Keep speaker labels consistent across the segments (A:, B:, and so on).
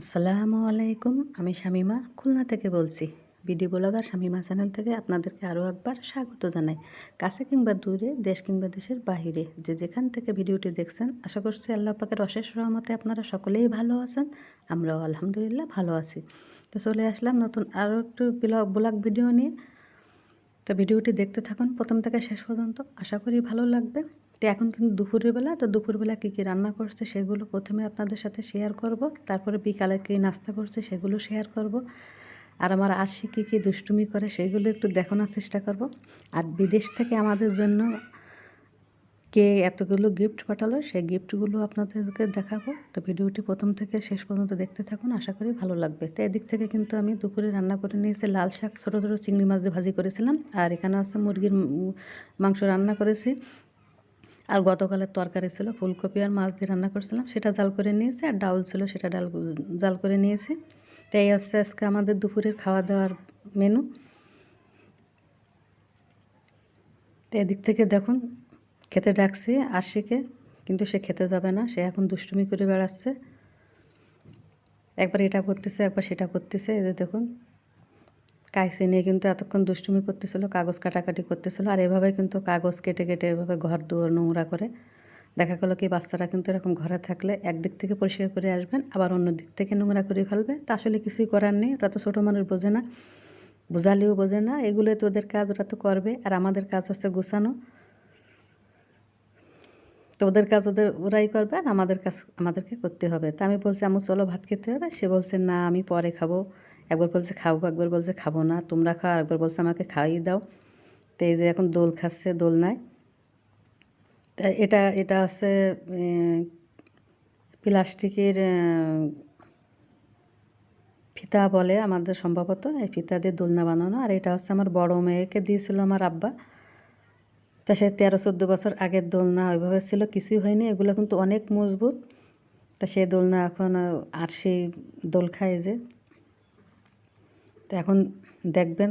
A: আসসালামু আলাইকুম, আমি শামিমা খুলনা থেকে বলছি। বিডি ব্লগার শামিমা চ্যানেল থেকে আপনাদেরকে আরও একবার স্বাগত জানাই। কাছে কিংবা দূরে, দেশ কিংবা দেশের বাহিরে, যে যেখান থেকে ভিডিওটি দেখছেন, আশা করছি আল্লাহ পাকের অশেষ রহমতে আপনারা সকলেই ভালো আছেন, আমরাও আলহামদুলিল্লাহ ভালো আছি। তো চলে আসলাম নতুন আরও একটু ব্লগ ব্লগ ভিডিও নিয়ে। তো ভিডিওটি দেখতে থাকুন প্রথম থেকে শেষ পর্যন্ত, আশা করি ভালো লাগবে। তো এখন কিন্তু দুপুরের বেলা, তো দুপুরবেলা কী কী রান্না করছে সেগুলো প্রথমে আপনাদের সাথে শেয়ার করব। তারপরে বিকালে কী নাস্তা করছে সেগুলো শেয়ার করব। আর আমার আশি কী কী দুষ্টুমি করে সেগুলো একটু দেখানোর চেষ্টা করব। আর বিদেশ থেকে আমাদের জন্য কে এতগুলো গিফট পাঠালো সেই গিফটগুলো আপনাদেরকে দেখাবো। তো ভিডিওটি প্রথম থেকে শেষ পর্যন্ত দেখতে থাকুন, আশা করি ভালো লাগবে। তো এদিক থেকে কিন্তু আমি দুপুরে রান্না করে নিয়েছি লাল শাক, ছোটো ছোটো চিংড়ি মাছ দিয়ে ভাজি করেছিলাম। আর এখানে আছে মুরগির মাংস রান্না করেছি। আর গতকালের তরকারি ছিল ফুলকপি আর মাছ দিয়ে রান্না করছিলাম। সেটা জাল করে নিয়েছি আর ডাউল ছিল সেটা ডাল জাল করে নিয়েছি। তো এই হচ্ছে আজকে আমাদের দুপুরের খাওয়া দাওয়ার মেনু তো এদিক থেকে দেখুন, খেতে ডাকছি আশিকে, কিন্তু সে খেতে যাবে না, সে এখন দুষ্টুমি করে বেড়াচ্ছে। একবার এটা করতেছে, একবার সেটা করতেছে। এদের দেখুন কাইসে নিয়ে কিন্তু এতক্ষণ দুষ্টুমি করতেছিল, কাগজ কাটাকাটি করতেছিল আর এভাবে কিন্তু কাগজ কেটে কেটে এভাবে ঘর, দুয়ার, নোংরা করে। দেখা গেলো কি বাচ্চারা কিন্তু এরকম ঘরে থাকলে একদিক থেকে পরিষ্কার করে আসবেন, আবার অন্য দিক থেকে নোংরা করে ফেলবে। তা আসলে কিছুই করার নেই, ওরা তো ছোটো মানুষ, বোঝে না। বোঝালেও বোঝে না, এগুলো তো ওদের কাজ, ওরা তো করবে। আর আমাদের কাজ হচ্ছে গুছানো। তো ওদের কাজ ওদের, ওরাই করবে আর আমাদের কাজ আমাদেরকে করতে হবে। তা আমি বলছি আমি চলো ভাত খেতে হবে। সে বলছে, না, আমি পরে খাব। একবার বলছে, খাব, একবার বলছে, খাব না, তোমরা খাও একবার বলছে, আমাকে খাওয়াই দাও। তো এই যে এখন দোল খাচ্ছে, দোল নাই। তা এটা এটা আছে প্লাস্টিকের ফিতা বলে আমাদের সম্ভবত, এই ফিতা দিয়ে দোলনা বানানো। আর এটা হচ্ছে আমার বড় মেয়েকে দিয়েছিল আমার আব্বা। তা সে তেরো, চোদ্দ বছর আগের দোলনা ওইভাবে ছিল, কিছুই হয়নি, এগুলো কিন্তু অনেক মজবুত। তা সে দোলনা এখন আর সেই দোল খায় যে। তো এখন দেখবেন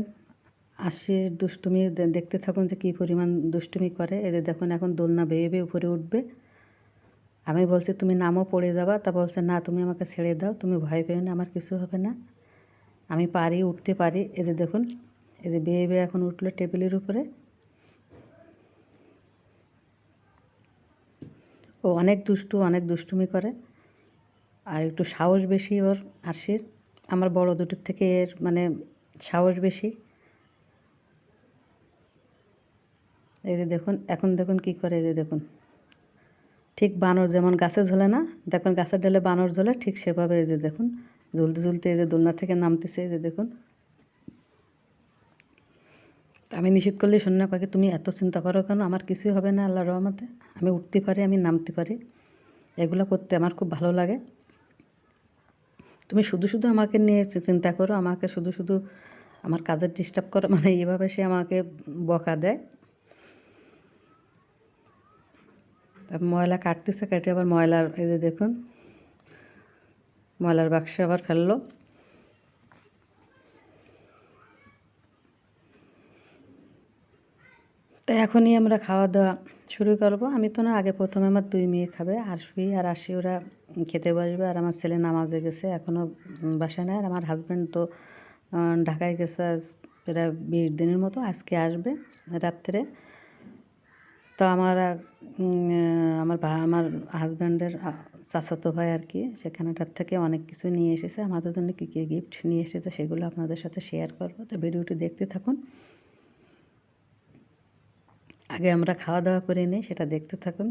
A: আশির দুষ্টুমি দেখতে থাকুন যে কী পরিমাণ দুষ্টুমি করে। এই যে দেখুন এখন দোলনা বেয়ে বেয়ে উপরে উঠবে। আমি বলছি, তুমি নামও পড়ে যাবা। তা বলছে, না, তুমি আমাকে ছেড়ে দাও। তুমি ভয় পেও না, আমার কিছু হবে না। আমি পারি, উঠতে পারি। এই যে দেখুন, এই যে বেয়ে বেয়ে এখন উঠল টেবিলের উপরে। ও অনেক দুষ্টু, অনেক দুষ্টুমি করে। আর একটু সাহস বেশি ওর আশির আমার বড় দুটোর থেকে এর মানে সাহস বেশি। এই যে দেখুন, এখন দেখুন কি করে, এই যে দেখুন। ঠিক বানর যেমন গাছে ঝোলে না, দেখুন গাছের ডালে বানর ঝোলে ঠিক সেভাবে এই যে দেখুন, ঝুলতে ঝুলতে এই যে দোলনা থেকে নামতেছে, এই যে দেখুন। আমি নিষেধ করলে শোন কাকে, তুমি এত চিন্তা করো কেন? আমার কিছুই হবে না আল্লাহ রহমতে। আমি উঠতে পারি, আমি নামতে পারি। এগুলো করতে আমার খুব ভালো লাগে। তুমি শুধু শুধু আমাকে নিয়ে চিন্তা করো, আমাকে শুধু শুধু আমার কাজের ডিস্টার্ব করো মানে এইভাবে সে আমাকে বকা দেয়। ময়লা কাটতেছে, কাটে আবার ময়লার, এই যে দেখুন, ময়লার বাক্সে আবার ফেলল। তো এখনই আমরা খাওয়া দাওয়া শুরু করব। আমি তো না আগে প্রথমে আমার দুই মেয়ে খাবে আরশি আর আশি, ওরা খেতে বসবে আর আমার ছেলে নামাজে গেছে এখনও বাসায় নেয় আর আমার হাজব্যান্ড তো ঢাকায় গেছে আজ প্রায় বিশ দিনের মতো, আজকে আসবে রাত্রে। তো আমার আমার আমার হাজব্যান্ডের চাচাতো ভাই আর কি সেখানেটার থেকে অনেক কিছু নিয়ে এসেছে। আমাদের জন্য কী কী গিফট নিয়ে এসেছে সেগুলো আপনাদের সাথে শেয়ার করব। তো ভিডিওটি দেখতে থাকুন। আগে আমরা খাওয়া দাওয়া করে নিই, সেটা দেখতে থাকুন।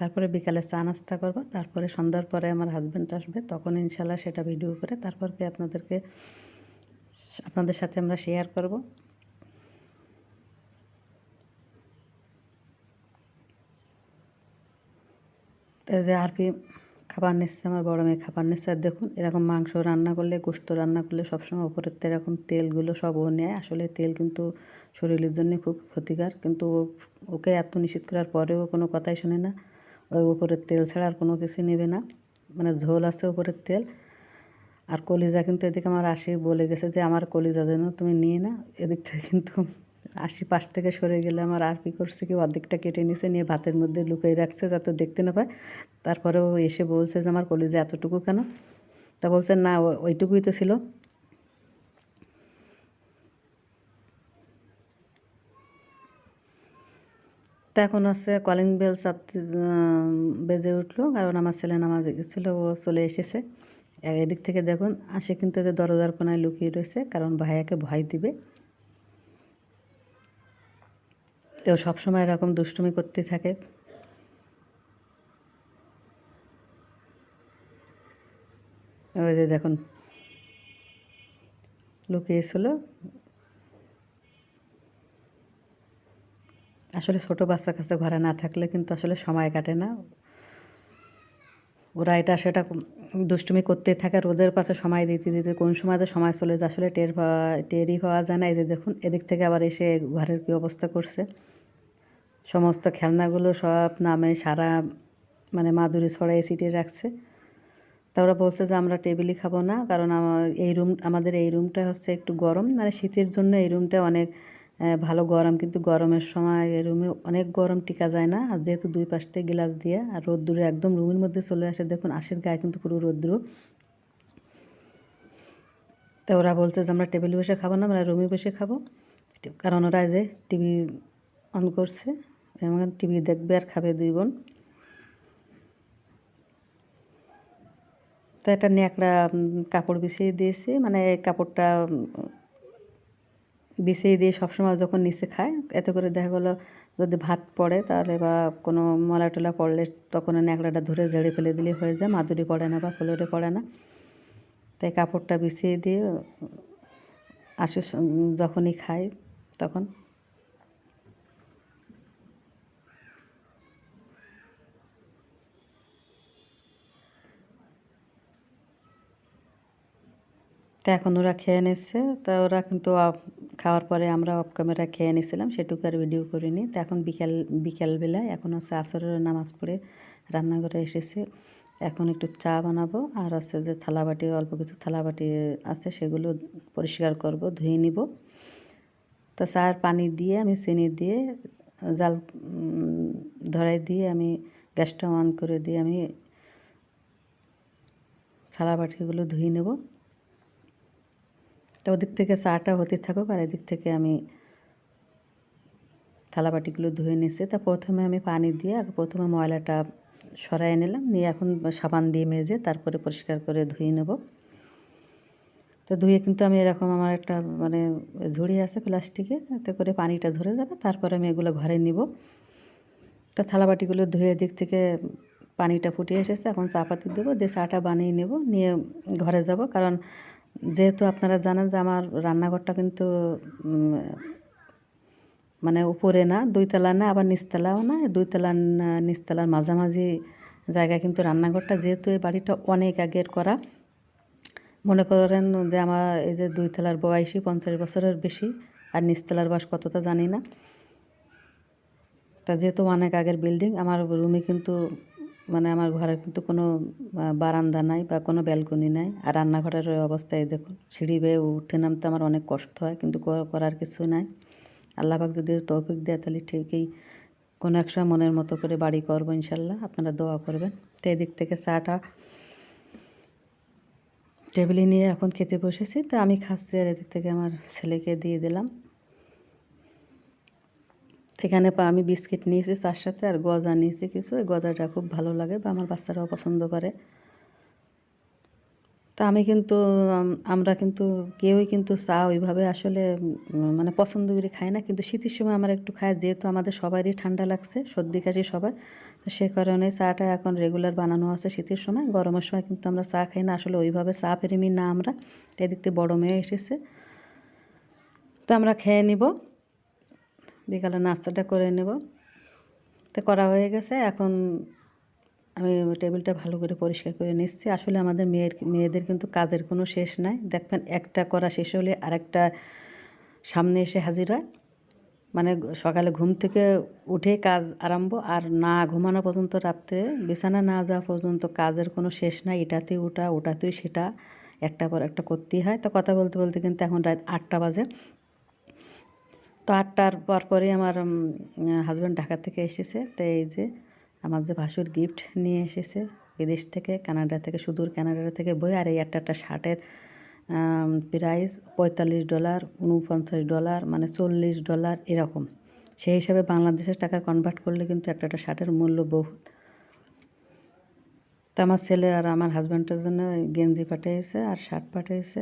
A: তারপরে বিকালে চা নাস্তা করব, তারপরে সন্ধ্যার পরে আমার হাজব্যান্ড আসবে, তখন ইনশাল্লাহ সেটা ভিডিও করে তারপরকে আপনাদেরকে আপনাদের সাথে আমরা শেয়ার করব। যে আরপি খাবার নিচ্ছে, আমার বড় মেয়ে খাবার নিচ্ছে, আর দেখুন এরকম মাংস রান্না করলে, গোস্ত রান্না করলে সবসময় উপরের তো এরকম তেলগুলো সব ও নেয়। আসলে তেল কিন্তু শরীরের জন্য খুব ক্ষতিকর। কিন্তু ওকে এত নিষেধ করার পরেও কোনো কথাই শোনে না। ওই উপরের তেল ছাড়া আর কোনো কিছু নেবে না। মানে ঝোল আছে উপরের তেল। আর কলিজা কিন্তু এদিকে আমার আশি বলে গেছে যে, আমার কলিজা যেন তুমি নিয়ে না এদিক থেকে কিন্তু আশি পাশ থেকে সরে গেলে আমার আর কি করছে কি অর্ধেকটা কেটে নিছে, নিয়ে ভাতের মধ্যে লুকিয়ে রাখছে যাতে দেখতে না পায়। তারপরেও এসে বলছে যে, আমার কলিজা এতটুকু কেন? তা বলছে, না ওইটুকুই তো ছিল। তা এখন হচ্ছে কলিং বেল চাপতে বেজে উঠল। কারণ আমার ছেলে নামাজে গেছিল, ও চলে এসেছে। এদিক থেকে দেখুন, আসে কিন্তু যে দরজার কোনায় লুকিয়ে রয়েছে, কারণ ভাইয়াকে ভয় দিবে। তো সবসময় এরকম দুষ্টুমি করতে থাকে। ওই যে দেখুন, লুকিয়েছিল। আসলে ছোট বাচ্চা কাছে ঘরে না থাকলে কিন্তু আসলে সময় কাটে না। ওরা এটা সেটা দুষ্টুমি করতে থাকে আর ওদের পাশে সময় দিতে দিতে কোন সময় যে সময় চলে যায় আসলে টের পাওয়া, টেরই পাওয়া যায় না। এই যে দেখুন, এদিক থেকে আবার এসে ঘরের কী অবস্থা করছে। সমস্ত খেলনাগুলো সব নামে সারা মানে মাদুরি ছড়াই ছিটিয়ে রাখছে। তা ওরা বলছে যে আমরা টেবিলই খাব না, কারণ আমার এই রুম আমাদের এই রুমটা হচ্ছে একটু গরম। মানে শীতের জন্য এই রুমটা অনেক ভালো গরম। কিন্তু গরমের সময় রুমে অনেক গরম টিকা যায় না। আর যেহেতু দুই পাশ থেকে গ্লাস দিয়ে আর রোদ্দুরে একদম রুমের মধ্যে চলে আসে, দেখুন আশের গায়ে কিন্তু পুরো রোদ্দুর। তো ওরা বলছে যে, আমরা টেবিলে বসে খাব না, আমরা রুমে বসে খাব। কারণ ওরা যে টিভি অন করছে, এবং টিভি দেখবে আর খাবে দুই বোন। তো একটা ন্যাকড়া কাপড় বিছিয়ে দিয়েছি। মানে কাপড়টা বিছিয়ে দিয়ে সবসময় যখন নিচে খায়, এত করে দেখা গেলো যদি ভাত পড়ে তাহলে বা কোনো মলা টলা পড়লে তখন ন্যাকড়াটা ধরে ঝেড়ে ফেলে দিলে হয়ে যায়, মাদুরি পড়ে না বা ফ্লোরে পড়ে না। তাই কাপড়টা বিছিয়ে দিয়ে আসে যখনই খায় তখন। তো এখন ওরা খেয়ে নিচ্ছে। তা ওরা কিন্তু খাওয়ার পরে আমরা অফ ক্যামেরা খেয়ে নিছিলাম, সেটুকু আর ভিডিও করিনি। তো এখন বিকেল বিকেলবেলায় এখন হচ্ছে আসরের নামাজ পড়ে রান্নাঘরে এসেছে। এখন একটু চা বানাবো আর হচ্ছে যে থালাবাটি, অল্প কিছু থালাবাটি আছে সেগুলো পরিষ্কার করব, ধুয়ে নিব। তো চায়ের পানি দিয়ে আমি চিনি দিয়ে, জাল ধরাই দিয়ে আমি গ্যাসটা অন করে দিয়ে আমি থালাবাটিগুলো ধুয়ে নেব। তো ওদিক থেকে চাটা হতে থাকুক আর এদিক থেকে আমি থালাবাটিগুলো ধুয়ে নিয়েছি। তা প্রথমে আমি পানি দিয়ে আগে প্রথমে ময়লাটা সরাই নিলাম, নিয়ে এখন সাবান দিয়ে মেজে তারপরে পরিষ্কার করে ধুয়ে নেব। তো ধুয়ে কিন্তু আমি এরকম আমার একটা মানে ঝুড়ি আছে প্লাস্টিকের এতে করে পানিটা ঝরে যাবে, তারপরে আমি এগুলো ঘরে নিব। তো থালাবাটিগুলো ধুয়ে দিক থেকে পানিটা ফুটিয়ে এসেছে, এখন চা পাতি দেবো, দিয়ে চাটা বানিয়ে নেব, নিয়ে ঘরে যাব। কারণ যেহেতু আপনারা জানেন যে আমার রান্নাঘরটা কিন্তু মানে উপরে না, দুইতলা না, আবার নিচতলাও না, দুইতলা নিচতলার মাঝামাঝি জায়গায় কিন্তু রান্নাঘরটা, যেহেতু এই বাড়িটা অনেক আগের করা। মনে করেন যে আমার এই যে দুইতলার বয়সী, পঞ্চাশ বছরের বেশি, আর নিচতলার বয়স কতটা জানি না। তা যেহেতু অনেক আগের বিল্ডিং আমার রুমে কিন্তু মানে আমার ঘরে কিন্তু কোনো বারান্দা নাই বা কোনো ব্যালকনি নাই। আর রান্নাঘরের অবস্থায় দেখুন, সিঁড়ি বেয়ে উঠতে নামতে আমার অনেক কষ্ট হয়, কিন্তু করার কিছু নাই। আল্লাহবাক যদি তৌফিক দেয় তাহলে ঠিকই কোনো এক সময় মনের মতো করে বাড়ি করব ইনশাল্লাহ। আপনারা দোয়া করবেন। তো এদিক থেকে চাটা টেবিলে নিয়ে এখন খেতে বসেছি। তো আমি খাচ্ছি আর এদিক থেকে আমার ছেলেকে দিয়ে দিলাম। এখানে পা- আমি বিস্কিট নিয়েছি চার সাথে আর গজা নিয়েছি কিছু। এই গজাটা খুব ভালো লাগে বা আমার বাচ্চারাও পছন্দ করে। তা আমি কিন্তু আমরা কিন্তু কেউই কিন্তু চা ওইভাবে আসলে মানে পছন্দ করে খাই না। কিন্তু শীতের সময় আমরা একটু খাই, যেহেতু আমাদের সবারই ঠান্ডা লাগছে, সর্দি কাশি সবার। তো সে কারণে চাটা এখন রেগুলার বানানো আছে শীতের সময়। গরমের সময় কিন্তু আমরা চা খাই না, আসলে ওইভাবে চা প্রেমী না আমরা। এদিক থেকে বড় মেয়ে এসেছে। তো আমরা খেয়ে নিব। বিকালে নাস্তাটা করে নেব। তো করা হয়ে গেছে। এখন আমি টেবিলটা ভালো করে পরিষ্কার করে নিচ্ছি। আসলে আমাদের মেয়ের, মেয়েদের কিন্তু কাজের কোনো শেষ নাই। দেখবেন একটা করা শেষ হলে আরেকটা সামনে এসে হাজির হয়। মানে সকালে ঘুম থেকে উঠে কাজ আরম্ভ আর না ঘুমানো পর্যন্ত রাত্রে, বিছানা না যাওয়া পর্যন্ত কাজের কোনো শেষ নাই। এটাতেই ওটা, ওটাতেই সেটা। একটা পর একটা করতেই হয়। তো কথা বলতে বলতে কিন্তু এখন রাত আটটা বাজে। তো আটটার পর পরে আমার হাজব্যান্ড ঢাকা থেকে এসেছে। তো এই যে আমার যে ভাসুর গিফট নিয়ে এসেছে বিদেশ থেকে, কানাডা থেকে, সুদূর কানাডা থেকে বই, আর এই একটা একটা শার্টের প্রাইস পঁয়তাল্লিশ ডলার উনপঞ্চাশ ডলার মানে চল্লিশ ডলার এরকম। সেই হিসাবে বাংলাদেশের টাকা কনভার্ট করলে কিন্তু একটা একটা শার্টের মূল্য বহুত। তো আমার ছেলে আর আমার হাজব্যান্ডের জন্য গেঞ্জি পাঠিয়েছে আর শার্ট পাঠিয়েছে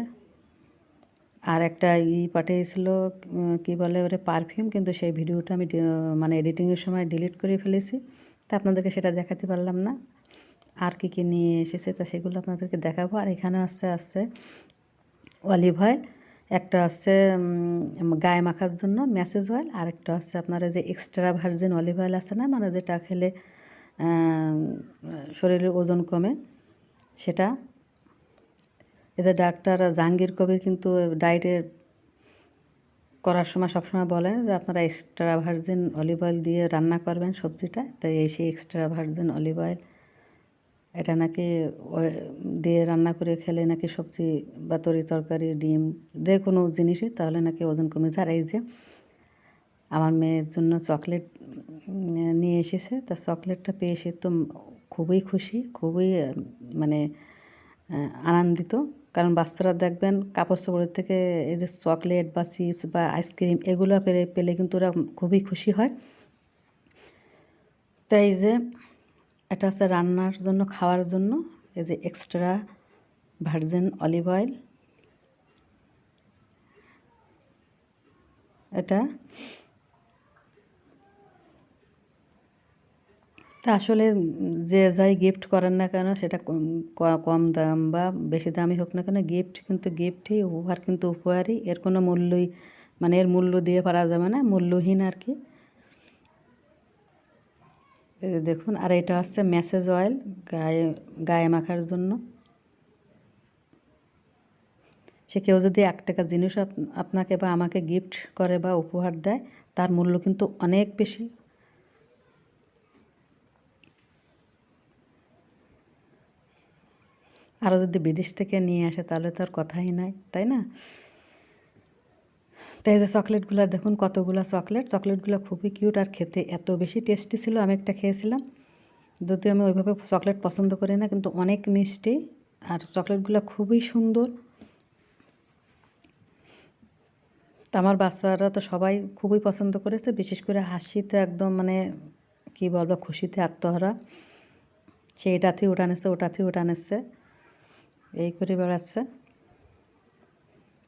A: আর একটা ই পাঠিয়েছিল কি বলে ওরে, পারফিউম, কিন্তু সেই ভিডিওটা আমি মানে এডিটিংয়ের সময় ডিলিট করে ফেলেছি। তা আপনাদেরকে সেটা দেখাতে পারলাম না। আর কী কী নিয়ে এসেছে তা সেগুলো আপনাদেরকে দেখাবো। আর এখানে আসছে আসছে অলিভ অয়েল, একটা আছে গায়ে মাখার জন্য ম্যাসেজ অয়েল, আর একটা আছে আপনার যে এক্সট্রা ভার্জিন অলিভ অয়েল আছে না মানে যেটা খেলে শরীরের ওজন কমে, সেটা এই যে ডাক্তার জাহাঙ্গীর কবির কিন্তু ডায়েটে করার সময় সবসময় বলেন যে আপনারা এক্সট্রা ভার্জিন অলিভ অয়েল দিয়ে রান্না করবেন সবজিটা। তাই এই সেই এক্সট্রা ভার্জিন অলিভ অয়েল এটা নাকি দিয়ে রান্না করে খেলে নাকি সবজি বা তরি তরকারি, ডিম যে কোনো জিনিসই তাহলে নাকি ওজন কমে যায়। এই যে আমার মেয়ের জন্য চকলেট নিয়ে এসেছে, তা চকলেটটা পেয়ে সে তো খুবই খুশি, খুবই মানে আনন্দিত। কারণ বাচ্চারা দেখবেন কাপড় চোপড়ের থেকে এই যে চকলেট বা চিপস বা আইসক্রিম এগুলো পেলে পেলে কিন্তু ওরা খুবই খুশি হয়। তাই যে এটা হচ্ছে রান্নার জন্য, খাওয়ার জন্য এই যে এক্সট্রা ভার্জিন অলিভ অয়েল। এটা তা আসলে যে যাই গিফট করেন না কেন, সেটা কম দাম বা বেশি দামি হোক না কেন গিফট কিন্তু গিফটই উপহার কিন্তু উপহারই। এর কোনো মূল্যই মানে এর মূল্য দিয়ে পারা যাবে না, মূল্যহীন আর কি। দেখুন, আর এটা হচ্ছে ম্যাসেজ অয়েল গায়ে গায়ে মাখার জন্য। সে কেউ যদি এক টাকা জিনিস আপনাকে বা আমাকে গিফট করে বা উপহার দেয়, তার মূল্য কিন্তু অনেক বেশি। আরও যদি বিদেশ থেকে নিয়ে আসে, তাহলে তো আর কথাই নাই, তাই না? তাই যে চকলেটগুলো, দেখুন কতগুলো চকলেট। চকলেটগুলো খুবই কিউট আর খেতে এত বেশি টেস্টি ছিল, আমি একটা খেয়েছিলাম। যদিও আমি ওইভাবে চকলেট পছন্দ করি না, কিন্তু অনেক মিষ্টি। আর চকলেটগুলো খুবই সুন্দর। তো আমার বাচ্চারা তো সবাই খুবই পছন্দ করেছে, বিশেষ করে হাসিতে একদম মানে কী বলব, খুশিতে আত্মহারা। সে এটাতেই নিচ্ছে ওটাতেই ওটা নিচ্ছে এই করে বেড়াচ্ছে।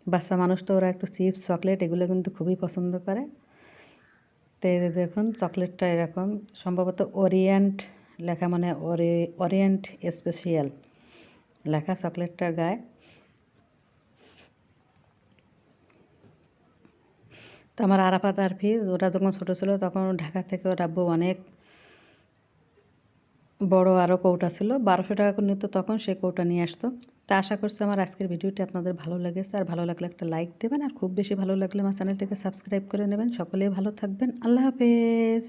A: বাচ্চা মানুষ তো ওরা একটু চিপস, চকলেট এগুলো কিন্তু খুবই পছন্দ করে। তো দেখুন, চকলেটটা এরকম। সম্ভবত ওরিয়েন্ট লেখা মানে ওরি, ওরিয়েন্ট স্পেশিয়াল লেখা চকলেটটার গায়ে। তো আমার আরাফাত আরফি, ওরা যখন ছোটো ছিল তখন ঢাকা থেকে ওর আব্বু অনেক বড় আরও কৌটা ছিল। বারোশো টাকা করে নিত তখন সে কৌটা নিয়ে আসতো। তা আশা করছি আমার আজকের ভিডিওটি আপনাদের ভালো লেগেছে। আর ভালো লাগলে একটা লাইক দেবেন। আর খুব বেশি ভালো লাগলে আমার চ্যানেলটিকে সাবস্ক্রাইব করে নেবেন। সকলেই ভালো থাকবেন। আল্লাহ হাফেজ।